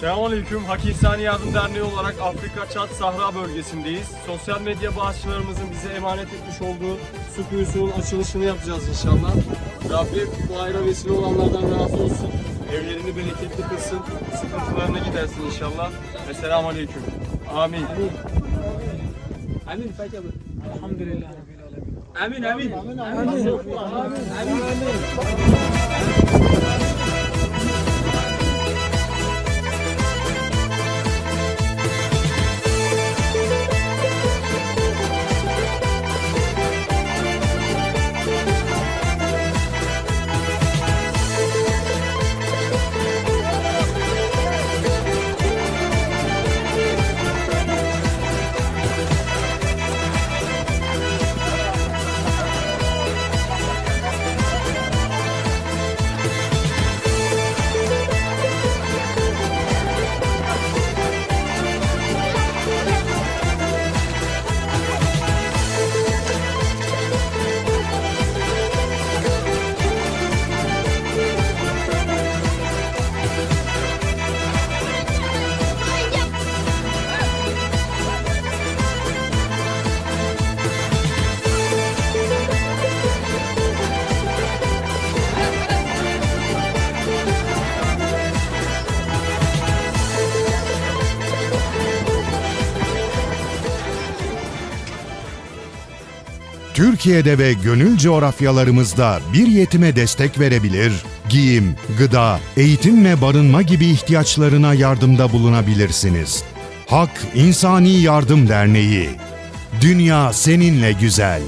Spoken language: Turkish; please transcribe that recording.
Selamünaleyküm. Haki İnsani Yardım Derneği olarak Afrika Çat Sahra bölgesindeyiz. Sosyal medya bağışçılarımızın bize emanet etmiş olduğu su kuyusunun açılışını yapacağız inşallah. Rabbim bu hayra vesile olanlardan razı olsun. Evlerini bereketli kılsın. Sıkıntılarına gidersin inşallah. Ve selamünaleyküm. Amin. Amin Fatih abi. Elhamdülillah Rabbil alemin. Amin amin. Amin. Amin. Türkiye'de ve gönül coğrafyalarımızda bir yetime destek verebilir, giyim, gıda, eğitim ve barınma gibi ihtiyaçlarına yardımda bulunabilirsiniz. Hak İnsani Yardım Derneği Dünya seninle güzel.